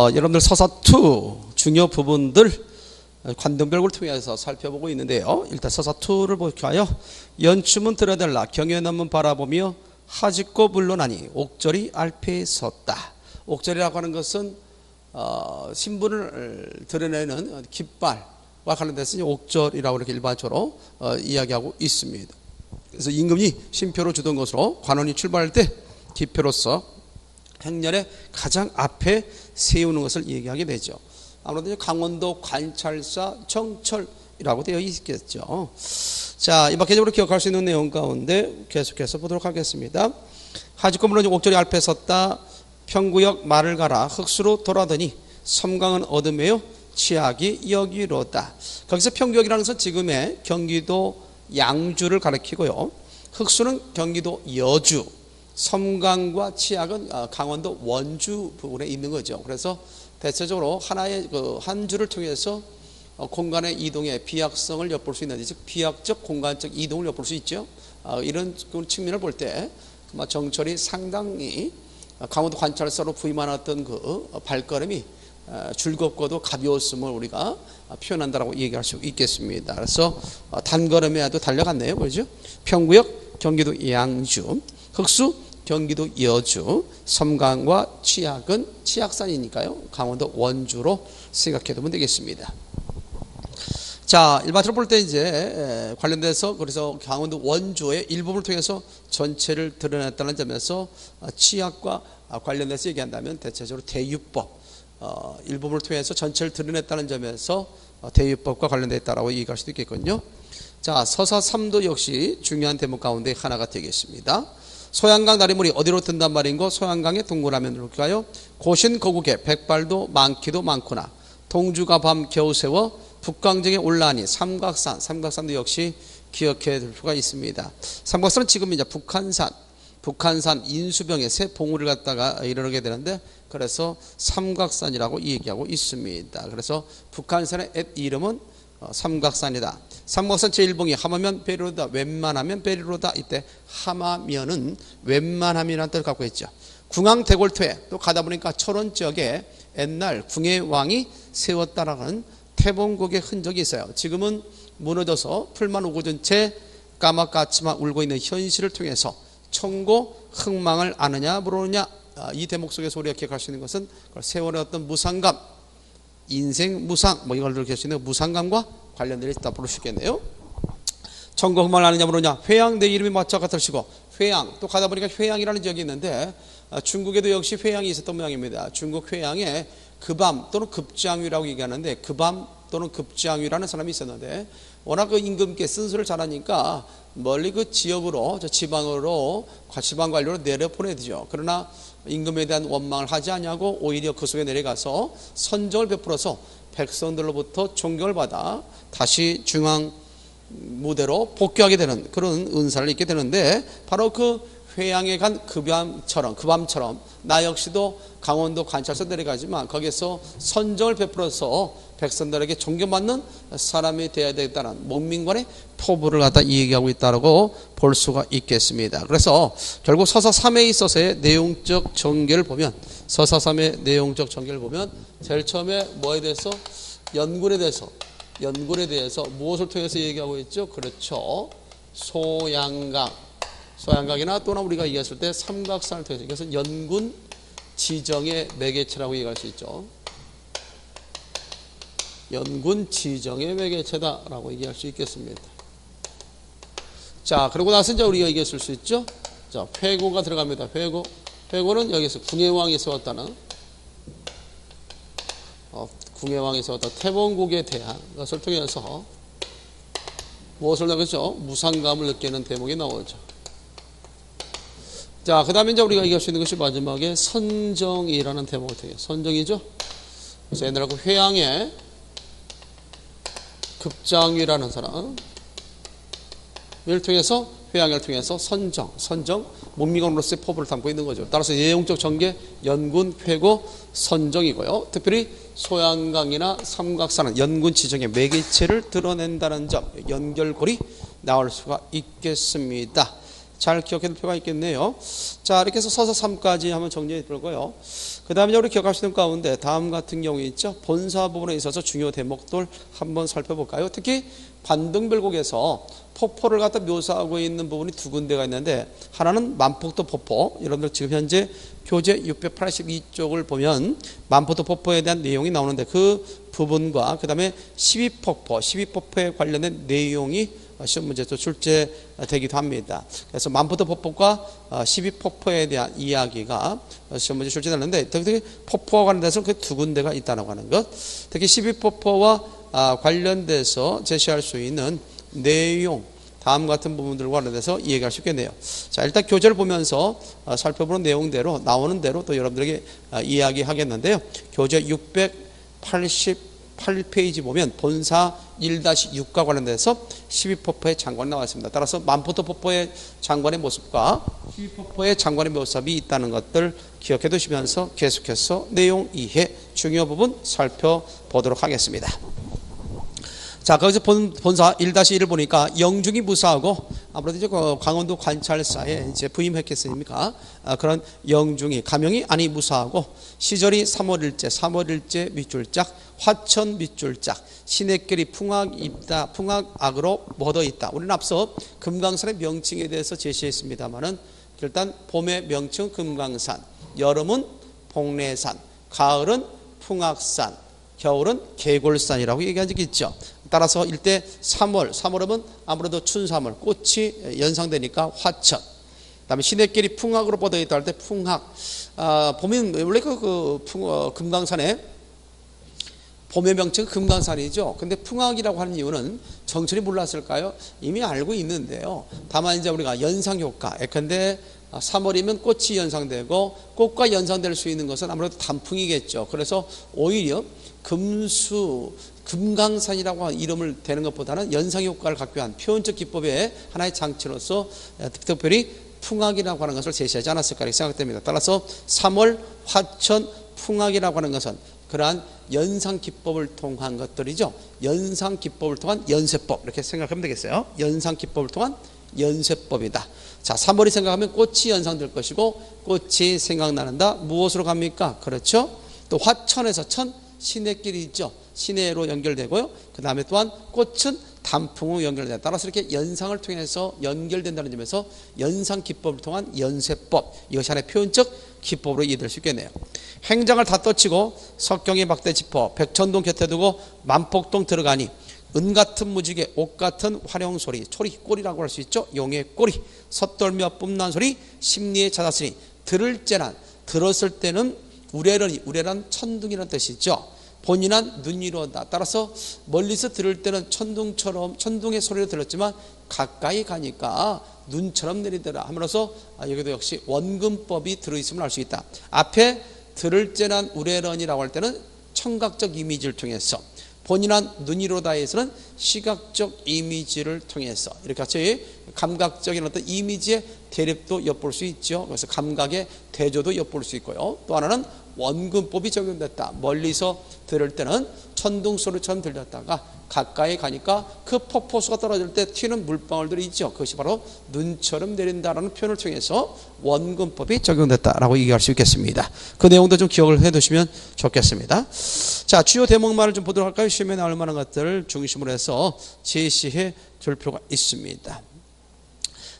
어, 여러분들 서사 2 중요 부분들 관등별을 통해서 살펴보고 있는데요. 일단 서사 2를 볼까요? 연춤은 들어달라 경연한문 바라보며 하짓고 물러나니 옥절이 알패에 섰다. 옥절이라고 하는 것은 어, 신분을 드러내는 깃발과 관련돼서 옥절이라고 이렇게 일반적으로 어, 이야기하고 있습니다. 그래서 임금이 신표로 주던 것으로 관원이 출발할 때 기표로서 행렬의 가장 앞에 세우는 것을 얘기하게 되죠. 아무래도 강원도 관찰사 정철이라고 되어 있겠죠. 자, 이박개적으로 기억할 수 있는 내용 가운데 계속해서 보도록 하겠습니다. 하직고 물론 옥절이 앞에 섰다. 평구역 말을 가라 흑수로 돌아더니 섬강은 어둠에요 치악이 여기로다. 거기서 평구역이라는 것은 지금의 경기도 양주를 가리키고요. 흑수는 경기도 여주, 섬강과 치악은 어, 강원도 원주 부분에 있는 거죠. 그래서 대체적으로 하나의 그 한 주를 통해서 어, 공간의 이동의 비약성을 엿볼 수 있는 즉 비약적 공간적 이동을 엿볼 수 있죠. 어, 이런 그 측면을 볼 때 정철이 상당히 강원도 관찰사로 부임하았던 그 발걸음이 즐겁고도 가벼웠음을 우리가 표현한다라고 얘기할 수 있겠습니다. 그래서 단걸음에도 달려갔네요, 그렇죠? 평구역, 경기도 양주, 흑수, 경기도 여주, 섬강과 치악은 치악산이니까요. 강원도 원주로 생각해 두면 되겠습니다. 자, 일반적으로 볼 때 이제 관련돼서 그래서 강원도 원주의 일부분을 통해서 전체를 드러냈다는 점에서 치악과 관련돼서 얘기한다면 대체적으로 대유법 어, 일부분을 통해서 전체를 드러냈다는 점에서 대유법과 관련되어 있다고 얘기할 수도 있겠군요. 자, 서사 3도 역시 중요한 대목 가운데 하나가 되겠습니다. 소양강 다리물이 어디로 든단 말인고 소양강의 동굴하면 누를까요? 고신 거국에 백발도 많기도 많구나. 동주가 밤 겨우 세워 북강정에 올라하니 삼각산, 삼각산도 역시 기억해 둘 수가 있습니다. 삼각산은 지금 이제 북한산, 북한산 인수병에 새 봉우를 갖다가 이르게 되는데 그래서 삼각산이라고 얘기하고 있습니다. 그래서 북한산의 옛 이름은 어, 삼각산이다. 삼각산 제1봉이 하마면 베리로다 웬만하면 베리로다 이때 하마면은 웬만함이라는 뜻을 갖고 있죠. 궁왕 대골토에 또 가다 보니까 철원 지역에 옛날 궁의 왕이 세웠다라는 태봉국의 흔적이 있어요. 지금은 무너져서 풀만 오고든 채 까맣까치만 울고 있는 현실을 통해서 청고 흥망을 아느냐 모르느냐 아, 이 대목 속에서 우리가 기억할 수 있는 것은 세월의 어떤 무상감 인생 무상 뭐 이걸 기억할 수 있는 무상감과 관련되어 있다 볼수 있겠네요. 흥망을 아느냐 모르느냐 회양 내 이름이 맞춰 같으시고 회양 또 가다 보니까 회양이라는 지역이 있는데 아, 중국에도 역시 회양이 있었던 모양입니다. 중국 회양에 급암 또는 급장위라고 얘기하는데 급암 또는 급장위라는 사람이 있었는데 워낙 그 임금께 쓴소리를 잘하니까 멀리 그 지역으로 저 지방으로 지방 관료로 내려 보내죠. 그러나 임금에 대한 원망을 하지 않냐고 오히려 그 속에 내려가서 선정을 베풀어서 백성들로부터 존경을 받아 다시 중앙 무대로 복귀하게 되는 그런 은사를 입게 되는데 바로 그 회양에 간 그밤처럼 그밤처럼 나 역시도 강원도 관찰소 내려가지만 거기서 선정을 베풀어서 백성들에게 존경받는 사람이 되어야 되겠다는 목민관의 포부를 갖다 얘기하고 있다고 볼 수가 있겠습니다. 그래서 결국 서사 3에 있어서의 내용적 전개를 보면 서사 3의 내용적 전개를 보면 제일 처음에 뭐에 대해서 연군에 대해서 연군에 대해서 무엇을 통해서 얘기하고 있죠? 그렇죠. 소양강 소양강이나 또는 우리가 얘기했을 때 삼각산을 통해서 이것은 연군 지정의 매개체라고 얘기할 수 있죠. 연군 지정의 매개체다라고 얘기할 수 있겠습니다. 자, 그러고 나서 이제 우리가 얘기했을 수 있죠. 자, 회고가 들어갑니다. 회고. 회고는 여기서 궁예왕이 세웠다는 어, 궁예왕이 세웠다 태봉국에 대한 것을 통해서 무엇을 나겠죠? 무상감을 느끼는 대목이 나오죠. 자, 그 다음에 이제 우리가 얘기할 수 있는 것이 마지막에 선정이라는 대목을 통해 선정이죠. 그래서 옛날에 그 회양에 급장이라는 사람 을 통해서 회양을 통해서 선정, 선정, 문미관으로서의 포부를 담고 있는 거죠. 따라서 예용적 전개, 연군, 회고, 선정이고요. 특별히 소양강이나 삼각산은 연군 지정의 매개체를 드러낸다는 점, 연결골이 나올 수가 있겠습니다. 잘 기억해 둘 필요가 있겠네요. 자, 이렇게 해서 서서 3까지 한번 정리해 볼고요. 그그 다음에 우리 기억하시는 가운데 다음 같은 경우 있죠. 본사 부분에 있어서 중요 대목들 한번 살펴볼까요? 특히 반등별곡에서 폭포를 갖다 묘사하고 있는 부분이 두 군데가 있는데 하나는 만폭도 폭포 여러분들 지금 현재 교재 682쪽을 보면 만폭도 폭포에 대한 내용이 나오는데 그 부분과 그 다음에 12폭포 12폭포에 관련된 내용이 시험 문제도 출제되기도 합니다. 그래서 만포도 폭포과 12폭포에 대한 이야기가 시험 문제 출제되는데 특히 폭포와 관련돼서 그 두 군데가 있다고 하는 것 특히 12폭포와 관련돼서 제시할 수 있는 내용 다음 같은 부분들과 관련돼서 이야기할 수 있겠네요. 자, 일단 교재를 보면서 살펴보는 내용대로 나오는 대로 또 여러분들에게 이야기하겠는데요. 교재 688페이지 보면 본사 1-6과 관련돼서 12폭포의 장관이 나왔습니다. 따라서 만포도 폭포의 장관의 모습과 12폭포의 장관의 모습이 있다는 것들 기억해 두시면서 계속해서 내용 이해 중요 부분 살펴보도록 하겠습니다. 자, 거기서 본, 본사 1-1을 보니까 영중이 무사하고 아무래도 이제 그 강원도 관찰사에 이제 부임했겠습니까? 아, 그런 영중이 가명이 아니 무사하고 시절이 3월일째, 3월일째 밑줄짝, 화천 밑줄짝, 시내길이 풍악 입다, 풍악 악으로 묻어 있다. 우리는 앞서 금강산의 명칭에 대해서 제시했습니다만은 일단 봄의 명칭 금강산, 여름은 복례산, 가을은 풍악산, 겨울은 계골산이라고 얘기한 적이 있죠. 따라서 일대 3월, 3월하면 아무래도 춘삼월, 꽃이 연상되니까 화천. 그다음에 시내길이 풍악으로 뻗어 있다 할 때 풍악. 아, 보면 원래 그, 그 풍, 어, 금강산에 봄의 명칭 금강산이죠. 근데 풍악이라고 하는 이유는 정철이 몰랐을까요? 이미 알고 있는데요. 다만 이제 우리가 연상 효과. 예컨대 3월이면 꽃이 연상되고 꽃과 연상될 수 있는 것은 아무래도 단풍이겠죠. 그래서 오히려 금수 금강산이라고 이름을 대는 것보다는 연상 효과를 갖고 한 표현적 기법의 하나의 장치로서 특별히 풍악이라고 하는 것을 제시하지 않았을까 생각됩니다. 따라서 3월 화천 풍악이라고 하는 것은 그러한 연상 기법을 통한 것들이죠. 연상 기법을 통한 연세법 이렇게 생각하면 되겠어요. 연상 기법을 통한 연세법이다. 자, 3월이 생각하면 꽃이 연상될 것이고 꽃이 생각나는다. 무엇으로 갑니까? 그렇죠? 또 화천에서 천 시내길이 있죠. 시내로 연결되고요. 그 다음에 또한 꽃은 단풍으로 연결된다. 따라서 이렇게 연상을 통해서 연결된다는 점에서 연상 기법을 통한 연세법 이것이 하나의 표현적 기법으로 이해될 수 있겠네요. 행장을 다 떠치고 석경이 막대 짚어 백천동 곁에 두고 만폭동 들어가니 은 같은 무지개 옷 같은 화령 소리 소리 꼬리라고 할 수 있죠. 용의 꼬리 섣돌며 뿜난 소리 심리에 찾았으니 들을 때란 들었을 때는 우레런이 우레란 천둥이라는 뜻이죠. 본인한 눈이로다. 따라서 멀리서 들을 때는 천둥처럼 천둥의 소리를 들었지만 가까이 가니까 눈처럼 내리더라. 하면서 아, 여기도 역시 원근법이 들어있음을 알 수 있다. 앞에 들을 때난 우레런이라고 할 때는 청각적 이미지를 통해서 본인한 눈이로다에서는 시각적 이미지를 통해서 이렇게 같이 감각적인 어떤 이미지의 대립도 엿볼 수 있죠. 그래서 감각의 대조도 엿볼 수 있고요. 또 하나는 원근법이 적용됐다. 멀리서 들을 때는 천둥 소리처럼 들렸다가 가까이 가니까 그 폭포수가 떨어질 때 튀는 물방울들이 있죠. 그것이 바로 눈처럼 내린다라는 표현을 통해서 원근법이 적용됐다라고 얘기할 수 있겠습니다. 그 내용도 좀 기억을 해 두시면 좋겠습니다. 자, 주요 대목만을 좀 보도록 할까요? 시험에 나올 만한 것들을 중심으로 해서 제시해 줄 필요가 있습니다.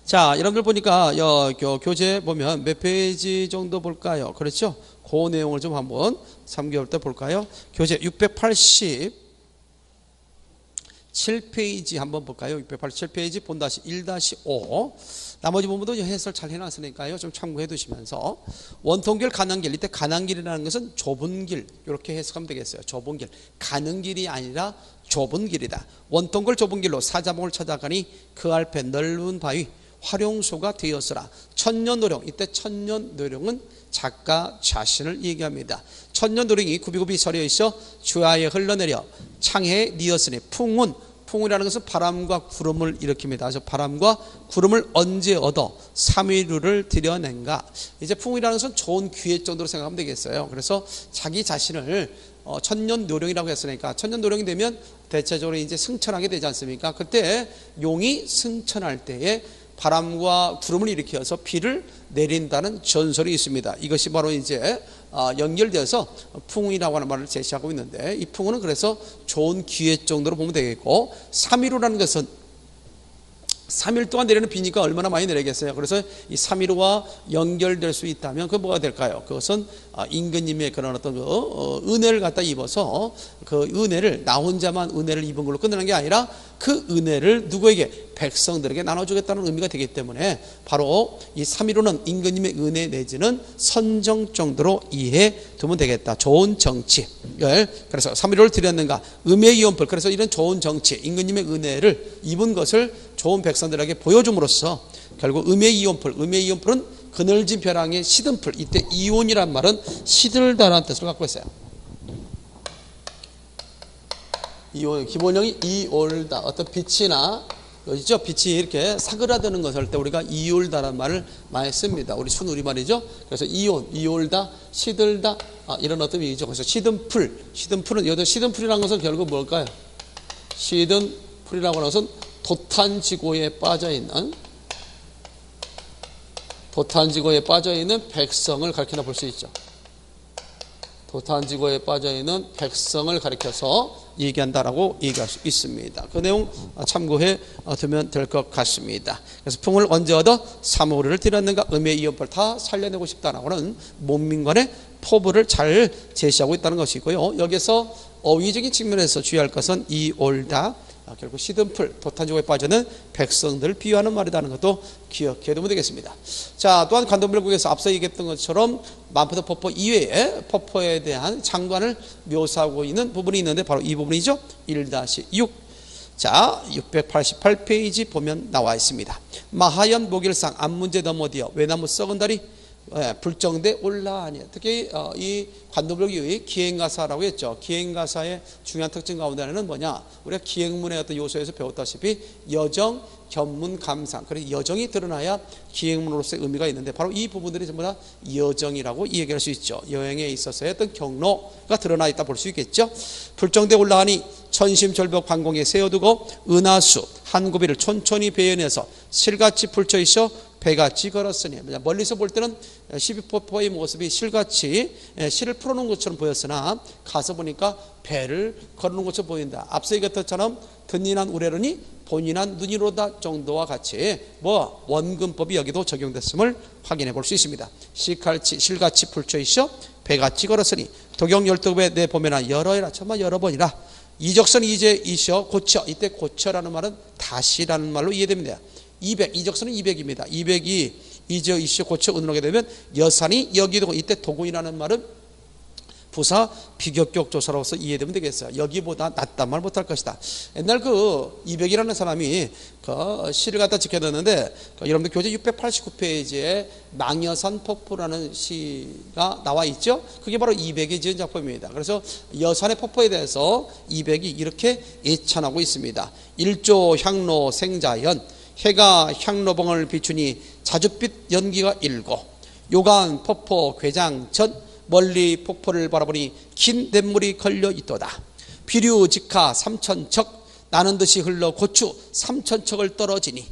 자, 여러분들 보니까 여, 교재 보면 몇 페이지 정도 볼까요? 그렇죠? 그 내용을 좀 한번 3개월 때 볼까요? 교재 687페이지 한번 볼까요? 687페이지 본다시 1-5 나머지 부분도 해설 잘 해놨으니까요. 좀 참고해 두시면서 원통길 가는 길 이때 가는 길이라는 것은 좁은 길 이렇게 해석하면 되겠어요. 좁은 길 가는 길이 아니라 좁은 길이다. 원통길 좁은 길로 사자봉을 찾아가니 그 앞에 넓은 바위 활용소가 되었으라. 천년 노령 이때 천년 노령은 작가 자신을 얘기합니다. 천년 노령이 구비구비 서려 있어 주하에 흘러내려 창해에 니었으니 풍운 풍운이라는 것은 바람과 구름을 일으킵니다. 그래서 바람과 구름을 언제 얻어 삼위류를 들여낸가? 이제 풍운이라는 것은 좋은 기회 정도로 생각하면 되겠어요. 그래서 자기 자신을 어, 천년 노령이라고 했으니까 천년 노령이 되면 대체적으로 이제 승천하게 되지 않습니까? 그때 용이 승천할 때에 바람과 구름을 일으켜서 비를 내린다는 전설이 있습니다. 이것이 바로 이제 아, 연결돼서 풍이라고 하는 말을 제시하고 있는데 이 풍은 그래서 좋은 기회 정도로 보면 되겠고 3일호라는 것은 3일 동안 내리는 비니까 얼마나 많이 내리겠어요. 그래서 이 3일호와 연결될 수 있다면 그 뭐가 될까요? 그것은 아, 임금님의 그런 어떤 그 어, 은혜를 갖다 입어서 그 은혜를 나 혼자만 은혜를 입은 걸로 끝내는 게 아니라 그 은혜를 누구에게 백성들에게 나눠주겠다는 의미가 되기 때문에 바로 이 3.15는 임금님의 은혜 내지는 선정 정도로 이해해 두면 되겠다. 좋은 정치. 예. 그래서 3.15를 드렸는가? 음의 이원풀. 그래서 이런 좋은 정치, 임금님의 은혜를 입은 것을 좋은 백성들에게 보여줌으로써 결국 음의 이원풀. 음의 이원풀은 그늘진 벼랑의 시든 풀. 이때 이온이란 말은 시들다라는 뜻을 갖고 있어요. 이온 기본형이 이올다 어떤 빛이나 있죠 빛이 이렇게 사그라드는 것을 할 때 우리가 이올다라는 말을 많이 씁니다 우리 순우리 말이죠 그래서 이온 이올다 시들다 아, 이런 어떤 의미죠 그래서 시든 풀 시든 풀은 여기서 시든 풀이라는 것은 결국 뭘까요 시든 풀이라고 하는 것은 도탄지고에 빠져 있는 도탄지고에 빠져 있는 백성을 가리킨다 볼수 있죠 도탄지고에 빠져 있는 백성을 가리켜서 얘기한다라고 얘기할 수 있습니다. 그 내용 참고해 두면 될 것 같습니다. 그래서 풍을 언제 얻어 사무를 드렸는가 음의 이연벌 다 살려내고 싶다라고는 몸민관의 포부를 잘 제시하고 있다는 것이고요. 여기서 어휘적인 측면에서 주의할 것은 이올다 아, 결국 시든풀 도탄지고에 빠져는 백성들을 비유하는 말이라는 것도 기억해 두면 되겠습니다. 자, 또한 관동별국에서 앞서 얘기했던 것처럼 만포도 폭포 이외에 폭포에 대한 장관을 묘사하고 있는 부분이 있는데 바로 이 부분이죠. 1-6 자, 688페이지 보면 나와 있습니다. 마하연 목일상 앞문제 넘어디어 외나무 썩은 다리 예, 불정대 올라하니 특히 어, 이 관도벽이 기행가사라고 했죠. 기행가사의 중요한 특징 가운데 하나는 뭐냐? 우리가 기행문의 어떤 요소에서 배웠다시피 여정, 견문, 감상. 그래서 여정이 드러나야 기행문으로서의 의미가 있는데 바로 이 부분들이 전부 다 여정이라고 얘기할 수 있죠. 여행에 있어서의 어떤 경로가 드러나 있다 볼 수 있겠죠. 불정대 올라하니 천심절벽 관공에 세워두고 은하수 한 고비를 촌촌히 배연해서 실같이 풀쳐 있어 배같이 걸었으니 멀리서 볼 때는 시비포포의 모습이 실같이 실을 풀어놓은 것처럼 보였으나 가서 보니까 배를 걸어놓은 것처럼 보인다. 앞서 얘기했던 든인한 우레르니 본인한 눈이로다 정도와 같이 뭐 원근법이 여기도 적용됐음을 확인해 볼 수 있습니다. 시칼치 실같이 풀쳐 있어 배같이 걸었으니 도경 열두배 내 보면은 여러이라 정말 여러 번이라 이적선 이제 이셔 고쳐 이때 고쳐라는 말은 다시라는 말로 이해됩니다. 200 이적선은 200입니다. 200이 이저 이셔 고쳐 은으로게 되면 여산이 여기도 이때 도군이라는 말은 부사 비격격 조사로서 이해되면 되겠어요. 여기보다 낫단 말 못할 것이다. 옛날 그 200이라는 사람이 그 시를 갖다 지켜뒀는데 그 여러분들 교재 689페이지에 망여산 폭포라는 시가 나와 있죠. 그게 바로 200이 지은 작품입니다. 그래서 여산의 폭포에 대해서 200이 이렇게 예찬하고 있습니다. 일조 향로 생자연 해가 향로봉을 비추니 자줏빛 연기가 일고 요간 폭포 괴장 전 멀리 폭포를 바라보니 긴 냇물이 걸려 있도다. 비류 직하 삼천척 나는 듯이 흘러 고추 삼천척을 떨어지니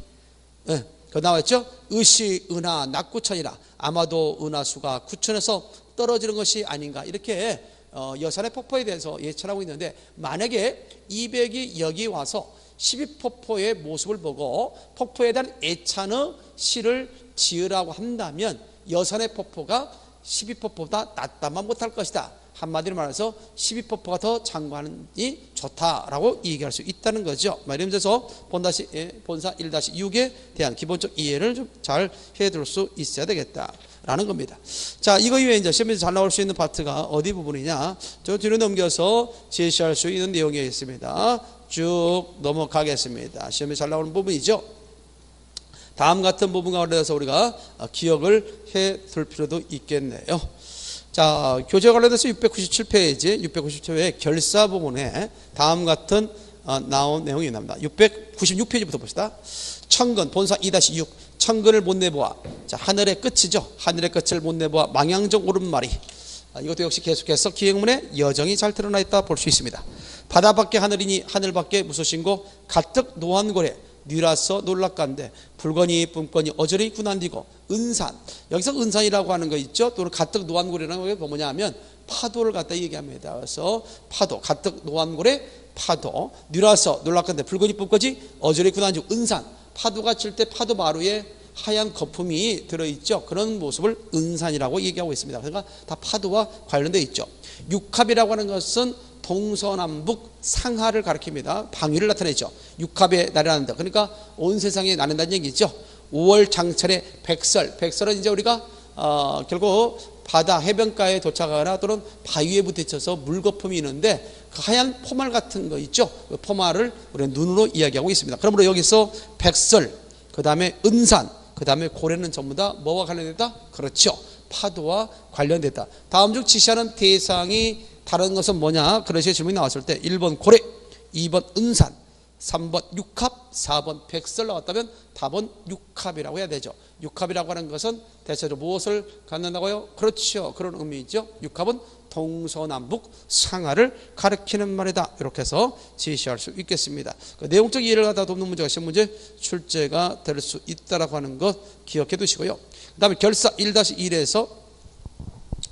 예, 그 나왔죠? 의시 은하 낙구천이라 아마도 은하수가 구천에서 떨어지는 것이 아닌가 이렇게 어, 여산의 폭포에 대해서 예찬하고 있는데 만약에 200이 여기 와서 12폭포의 모습을 보고 폭포에 대한 애찬의 시를 지으라고 한다면 여산의 폭포가 12폭포보다 낫다만 못할 것이다. 한마디로 말해서 12폭포가 더 장관이 좋다라고 얘기할 수 있다는 거죠. 이러면서 본다시, 예, 본사 1-6에 대한 기본적 이해를 좀 잘 해둘 수 있어야 되겠다. 라는 겁니다. 자, 이거 이외에 이제 시험에서 잘 나올 수 있는 파트가 어디 부분이냐? 저 뒤로 넘겨서 제시할 수 있는 내용이 있습니다. 쭉 넘어가겠습니다. 시험에 잘 나오는 부분이죠. 다음 같은 부분 가운데서 우리가 기억을 해 둘 필요도 있겠네요. 자, 교재 관련해서 697페이지, 697페이지의 결사 부분에 다음 같은 어, 나온 내용이 나옵니다. 696페이지부터 봅시다. 천근, 본사 2-6. 천근을 못 내보아. 자, 하늘의 끝이죠. 하늘의 끝을 못 내보아. 망향적 오른말이. 아, 이것도 역시 계속해서 기행문에 여정이 잘 드러나 있다 볼 수 있습니다. 바다 밖에 하늘이니 하늘 밖에 무소신고 가뜩 노한고래. 뉘라서 놀랍간데 불건이 뿜건이 어저리 군한디고 은산. 여기서 은산이라고 하는 거 있죠? 또는 가뜩 노안골이라는 게 뭐냐 하면 파도를 갖다 얘기합니다. 그래서 파도 가뜩 노안골의 파도. 뉘라서 놀랍간데 불건이 뿜건이 어저리 군한디고 은산. 파도가 칠 때 파도 마루에 하얀 거품이 들어있죠? 그런 모습을 은산이라고 얘기하고 있습니다. 그러니까 다 파도와 관련되어 있죠. 육합이라고 하는 것은 동서남북 상하를 가리킵니다. 방위를 나타내죠. 육합에 나련한다. 그러니까 온 세상에 나는다는 얘기죠. 5월 장철에 백설, 백설은 이제 우리가 어, 결국 바다 해변가에 도착하거나 또는 바위에 부딪혀서 물거품이 있는데 그 하얀 포말 같은 거 있죠. 그 포말을 우리는 눈으로 이야기하고 있습니다. 그러므로 여기서 백설, 그 다음에 은산, 그 다음에 고래는 전부 다 뭐와 관련됐다? 그렇죠. 파도와 관련됐다. 다음 중 지시하는 대상이 다른 것은 뭐냐? 그런 식의 질문이 나왔을 때 1번 고래, 2번 은산, 3번 육합, 4번 백설 나왔다면 답은 육합이라고 해야 되죠. 육합이라고 하는 것은 대체로 무엇을 갖는다고요? 그렇죠. 그런 의미죠. 육합은 동서남북 상하를 가리키는 말이다. 이렇게 해서 제시할 수 있겠습니다. 그 내용적 이해를 갖다 돕는 문제가 시험 문제 출제가 될 수 있다라고 하는 것 기억해 두시고요. 그 다음에 결사 1-1에서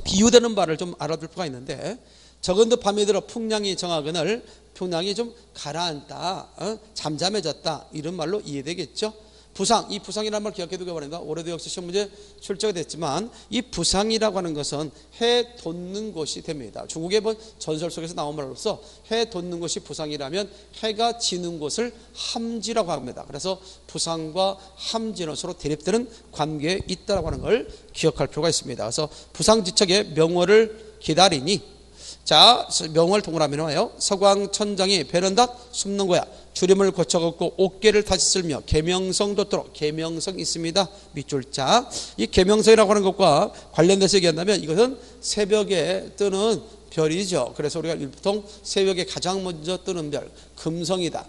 비유되는 바를 좀 알아둘 필요가 있는데 적은 듯 밤에 들어 풍량이 정하거늘 풍량이 좀 가라앉다 어? 잠잠해졌다 이런 말로 이해되겠죠? 부상 이 부상이라는 말 기억해 두기 바랍니다. 올해도 역시 시험 문제 출제가 됐지만 이 부상이라고 하는 것은 해 돋는 곳이 됩니다. 중국의 뭐 전설 속에서 나온 말로서 해 돋는 곳이 부상이라면 해가 지는 곳을 함지라고 합니다. 그래서 부상과 함지는 서로 대립되는 관계에 있다고 하는 걸 기억할 필요가 있습니다. 그래서 부상지척의 명월을 기다리니 자, 명월 동그라미 나와요. 서광 천장이 베란다 숨는 거야. 주림을 고쳐 걷고 옥계를 다시 쓸며 계명성 돋도록 계명성 있습니다. 밑줄자. 이 계명성이라고 하는 것과 관련돼서 얘기한다면 이것은 새벽에 뜨는 별이죠. 그래서 우리가 보통 새벽에 가장 먼저 뜨는 별 금성이다.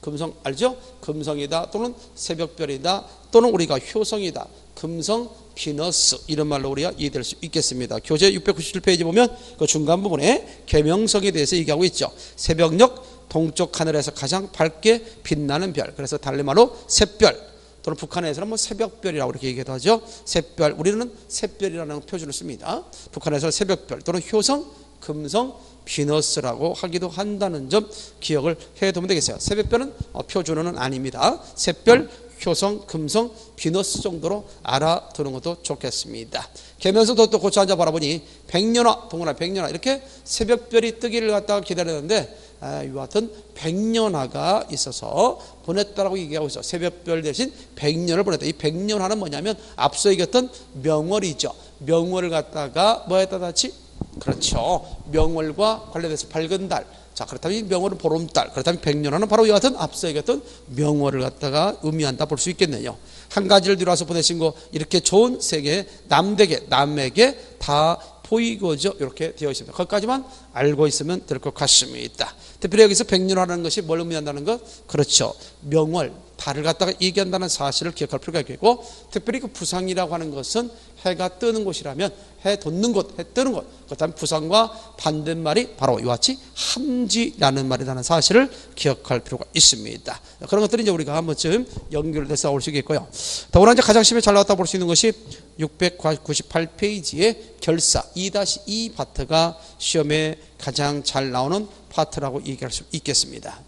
금성 알죠? 금성이다 또는 새벽별이다 또는 우리가 효성이다. 금성 피너스 이런 말로 우리가 이해될 수 있겠습니다. 교재 697페이지 보면 그 중간 부분에 계명성에 대해서 얘기하고 있죠. 새벽녘 동쪽 하늘에서 가장 밝게 빛나는 별. 그래서 달리 말로 새별 또는 북한에서는 뭐 새벽별이라고 이렇게 얘기도 하죠. 새별. 우리는 새별이라는 표준을 씁니다. 북한에서 새벽별 또는 효성, 금성, 비너스라고 하기도 한다는 점 기억을 해두면 되겠어요. 새벽별은 어, 표준어는 아닙니다. 새별, 효성, 금성, 비너스 정도로 알아두는 것도 좋겠습니다. 계면서도 또 고쳐 앉아 바라보니 백년화, 동그라 백년화 이렇게 새벽별이 뜨기를 갖다가 기다렸는데 아, 이와 같은 백년화가 있어서 보냈다라고 얘기하고 있어. 새벽별 대신 백년을 보냈다. 이 백년화는 뭐냐면 앞서 얘기했던 명월이죠. 명월을 갖다가 뭐에다 같이 그렇죠. 명월과 관련돼서 밝은 달. 자, 그렇다면 명월은 보름달. 그렇다면 백년화는 바로 이와 같은 앞서 얘기했던 명월을 갖다가 의미한다 볼 수 있겠네요. 한 가지를 들어와서 보내신 거 이렇게 좋은 세계 남에게 남에게 다 보이고죠. 이렇게 되어 있습니다. 거기까지만 알고 있으면 될 것 같습니다. 특별히 여기서 백년화라는 것이 뭘 의미한다는 것? 그렇죠. 명월, 달을 갖다가 얘기한다는 사실을 기억할 필요가 있겠고 특별히 그 부상이라고 하는 것은 해가 뜨는 곳이라면 해 돋는 곳, 해 뜨는 곳 그렇다면 부상과 반대말이 바로 이와 같이 함지라는 말이라는 사실을 기억할 필요가 있습니다 그런 것들이 이제 우리가 한 번쯤 연결돼서 올 수 있겠고요 더구나 이제 가장 심에 잘 나왔다 볼 수 있는 것이 698페이지의 결사 2-2 파트가 시험에 가장 잘 나오는 파트라고 얘기할 수 있겠습니다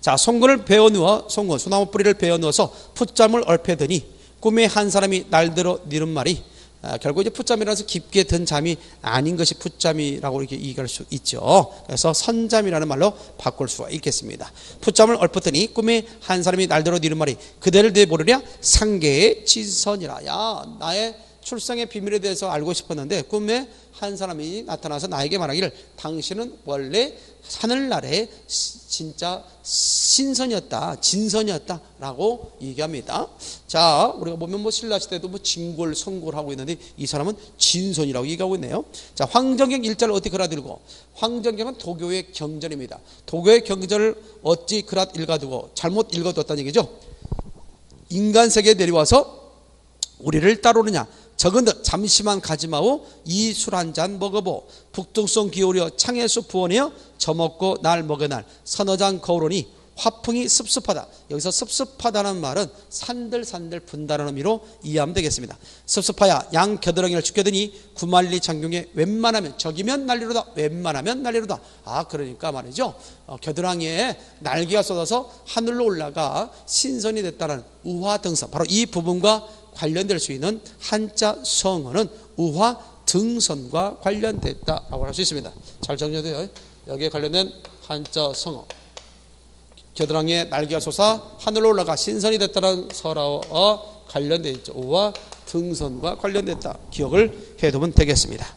자, 송근을 베어 누워 송근 소나무 뿌리를 베어 누워서 풋잠을 얼패더니 꿈에 한 사람이 날들어 니는 말이 아, 결국 이제 풋잠이라서 깊게 든 잠이 아닌 것이 풋잠이라고 이렇게 얘기할 수 있죠. 그래서 선잠이라는 말로 바꿀 수가 있겠습니다. 풋잠을 얽었더니 꿈에 한 사람이 날들어 니는 말이 그대를 내 모르랴 상계의 지선이라. 야 나의 출생의 비밀에 대해서 알고 싶었는데 꿈에 한 사람이 나타나서 나에게 말하기를 당신은 원래 하늘나라의 진짜 신선이었다, 진선이었다 라고 얘기합니다. 자, 우리가 보면 뭐 신라 시대도 뭐 진골, 성골 하고 있는데 이 사람은 진선이라고 얘기하고 있네요. 자, 황정경 일자를 어떻게 그라들고 황정경은 도교의 경전입니다. 도교의 경전을 어찌 그라 읽어두고 잘못 읽어뒀다는 얘기죠. 인간 세계에 내려와서 우리를 따르느냐 적은듯 잠시만 가지마오 이 술 한 잔 먹어보 북동성 기울여 창에서 부어내어 저먹고 날 서너 잔 거울오니 화풍이 습습하다. 여기서 습습하다는 말은 산들산들 분다는 의미로 이해하면 되겠습니다. 습습하야 양 겨드랑이를 죽여더니 구만리 장경에 웬만하면 적이면 난리로다. 웬만하면 난리로다. 아 그러니까 말이죠. 어, 겨드랑이에 날개가 쏟아서 하늘로 올라가 신선이 됐다는 우화등선. 바로 이 부분과 관련될 수 있는 한자 성어는 우화 등선과 관련됐다라고 할 수 있습니다. 잘 정리돼요. 여기에 관련된 한자 성어. 겨드랑이에 날개가 솟아 하늘로 올라가 신선이 됐다는 설화와 관련돼 있죠. 우와 등선과 관련됐다. 기억을 해두면 되겠습니다.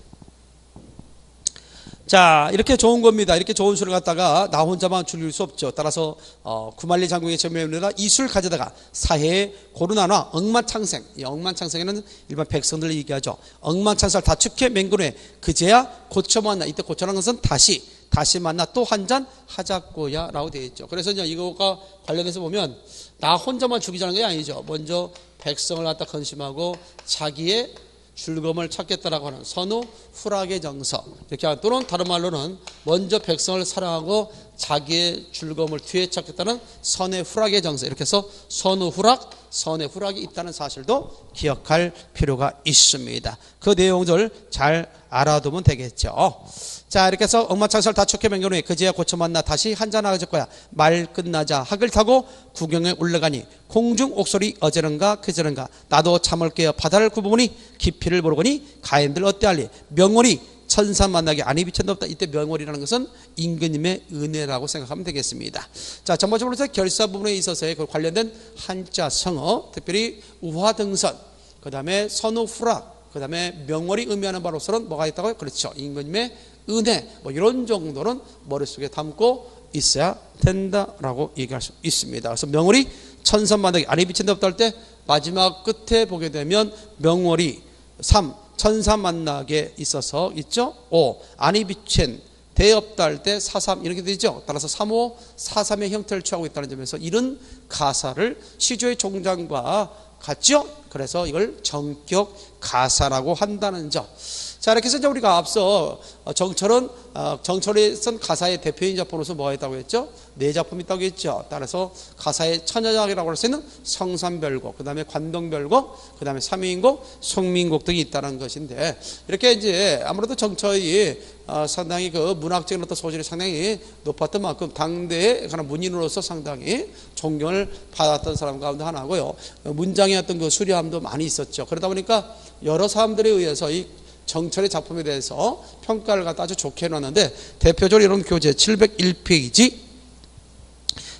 자 이렇게 좋은 겁니다. 이렇게 좋은 술을 갖다가 나 혼자만 줄일 수 없죠. 따라서 어, 구만리 장군의 점유입니다. 이 술 가져다가 사해에 고르나나 억만창생. 이 억만창생에는 일반 백성들 얘기하죠. 억만창살 다축해 맹군에 그제야 고쳐 만나. 이때 고쳐라는 것은 다시 다시 만나 또 한 잔 하자고야 라고 되어 있죠. 그래서 이제 이거가 관련해서 보면 나 혼자만 죽이자는 게 아니죠. 먼저 백성을 갖다 건심하고 자기의 즐거움을 찾겠다라고 하는 선우 후락의 정서 이렇게 또는 다른 말로는 먼저 백성을 사랑하고 자기의 즐거움을 뒤에 찾겠다는 선의 후락의 정서 이렇게 해서 선우 후락 선의 후락이 있다는 사실도 기억할 필요가 있습니다. 그 내용들 잘 알아두면 되겠죠. 자 이렇게 해서 억마창살 다축해 맹교로에 그제야 고쳐 만나 다시 한잔 하실 거야. 말 끝나자 학을 타고 구경에 올라가니 공중 옥소리 어제는가 그제는가. 나도 참을게요 바다를 굽어보니 깊이를 모르거니 가인들 어때할리? 명월이 천사 만나게 안이 비천도 없다. 이때 명월이라는 것은 임금님의 은혜라고 생각하면 되겠습니다. 자 전반적으로 결사 부분에 있어서의 그 관련된 한자 성어 특별히 우화등선 그 다음에 선우 후락 그 다음에 명월이 의미하는 바로서는 뭐가 있다고요? 그렇죠. 임금님의 은혜 뭐 이런 정도는 머릿속에 담고 있어야 된다라고 얘기할 수 있습니다. 그래서 명월이 천선만하게 안에 비친다 없다 할 때 마지막 끝에 보게 되면 명월이 3 천사 만나게 있어서 있죠. 5 안이 비친 대없다 할때 사삼 이렇게 되죠. 따라서 3호 4삼의 형태를 취하고 있다는 점에서 이런 가사를 시조의 종장과 같죠. 그래서 이걸 정격 가사라고 한다는 점. 자 이렇게 해서 이제 우리가 앞서 정철은 어, 정철이 쓴 가사의 대표인 작품으로서 뭐가 있다고 했죠? 네 작품이 있다고 했죠. 따라서 가사의 천여작이라고 할 수 있는 성산별곡, 그 다음에 관동별곡, 그 다음에 삼위인곡, 송민곡 등이 있다는 것인데 이렇게 이제 아무래도 정철이 어, 상당히 그 문학적인 어떤 소질이 상당히 높았던 만큼 당대의 그런 문인으로서 상당히 존경을 받았던 사람 가운데 하나고요. 문장의 어떤 그 수려함도 많이 있었죠. 그러다 보니까 여러 사람들에 의해서 이 정철의 작품에 대해서 평가를 갖다 아주 좋게 해놨는데 대표적으로 이런 교재 701페이지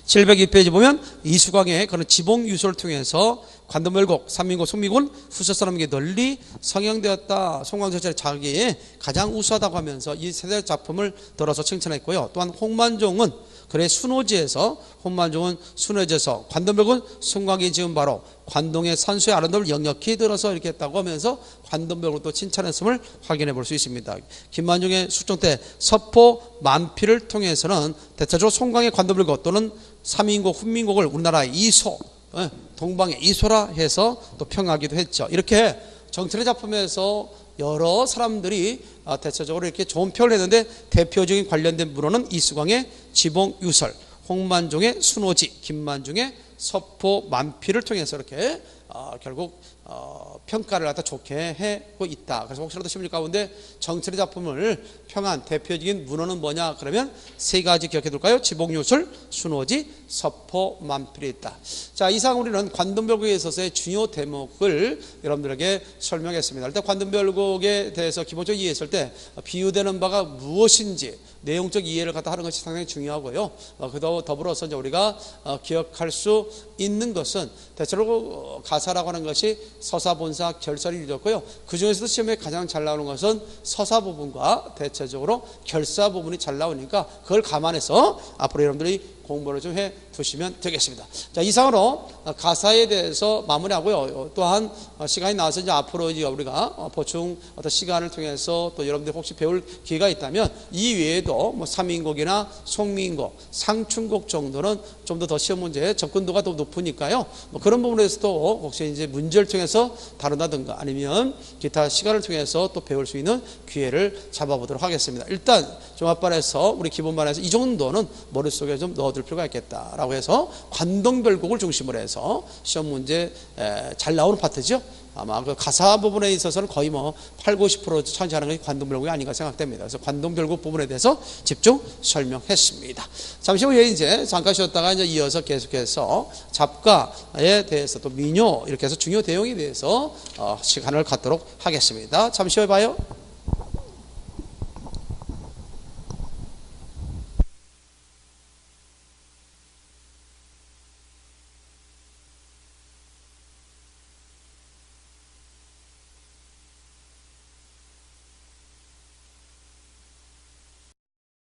702페이지 보면 이수광의 그런 지봉 유소를 통해서 관도멸곡, 삼민국, 송미군 후서 사람에게 널리 성행되었다. 송광철의 자기의 가장 우수하다고 하면서 이 세대 작품을 들어서 칭찬했고요. 또한 홍만종은 그래 순호지에서 홍만종은 순호지에서 관동벽은 송광이 지은 바로 관동의 산수의 아름다움을 역력히 들어서 이렇게 했다고 하면서 관동벽을 또 칭찬했음을 확인해 볼 수 있습니다. 김만종의 수종 때 서포 만피를 통해서는 대체적으로 송광의 관동벽 또는 삼인곡, 훈민곡을 우리나라 이소, 예, 동방의 이소라 해서 또 평하기도 했죠. 이렇게 정철의 작품에서 여러 사람들이 아, 대체적으로 이렇게 좋은 표현을 했는데 대표적인 관련된 문헌은 이수광의 지봉유설, 홍만종의 순호지, 김만중의 서포 만피를 통해서 이렇게 어, 결국 어, 평가를 갖다 좋게 해고 있다. 그래서 혹시라도 시험 가운데 정철의 작품을 평한 대표적인 문헌은 뭐냐? 그러면 세 가지 기억해 둘까요? 지봉유술, 순호지, 서포, 만필이 있다. 자, 이상 우리는 관동별곡에 있어서의 중요 대목을 여러분들에게 설명했습니다. 일단 관동별곡에 대해서 기본적으로 이해했을 때 비유되는 바가 무엇인지 내용적 이해를 갖다 하는 것이 상당히 중요하고요. 어, 그도 더불어서 이제 우리가 어, 기억할 수 있는 것은 대체로 가 사라고 하는 것이 서사, 본사, 결설이 이뤘고요. 그 중에서도 시험에 가장 잘 나오는 것은 서사 부분과 대체적으로 결사 부분이 잘 나오니까 그걸 감안해서 앞으로 여러분들이 공부를 좀 해 두시면 되겠습니다. 자, 이상으로 가사에 대해서 마무리하고요. 또한 시간이 나와서 이제 앞으로 이제 우리가 보충 어떤 시간을 통해서 또 여러분들 혹시 배울 기회가 있다면 이 외에도 뭐 삼인곡이나 송민곡, 상춘곡 정도는 좀 더 더 시험 문제 접근도가 더 높으니까요. 뭐 그런 부분에서도 혹시 이제 문제를 통해서 다룬다든가 아니면 기타 시간을 통해서 또 배울 수 있는 기회를 잡아보도록 하겠습니다. 일단 종합반에서 우리 기본반에서 이 정도는 머릿속에 좀 넣어 넣어둘 필요가 있겠다라고 해서 관동별곡을 중심으로 해서 시험 문제 에, 잘 나오는 파트죠. 아마 그 가사 부분에 있어서는 거의 뭐 8, 90% 차지하는 것이 관동별곡이 아닌가 생각됩니다. 그래서 관동별곡 부분에 대해서 집중 설명했습니다. 잠시 후에 이제 잠깐 쉬었다가 이제 이어서 계속해서 잡가에 대해서 또 민요 이렇게 해서 중요 대용에 대해서 어, 시간을 갖도록 하겠습니다. 잠시 후에 봐요.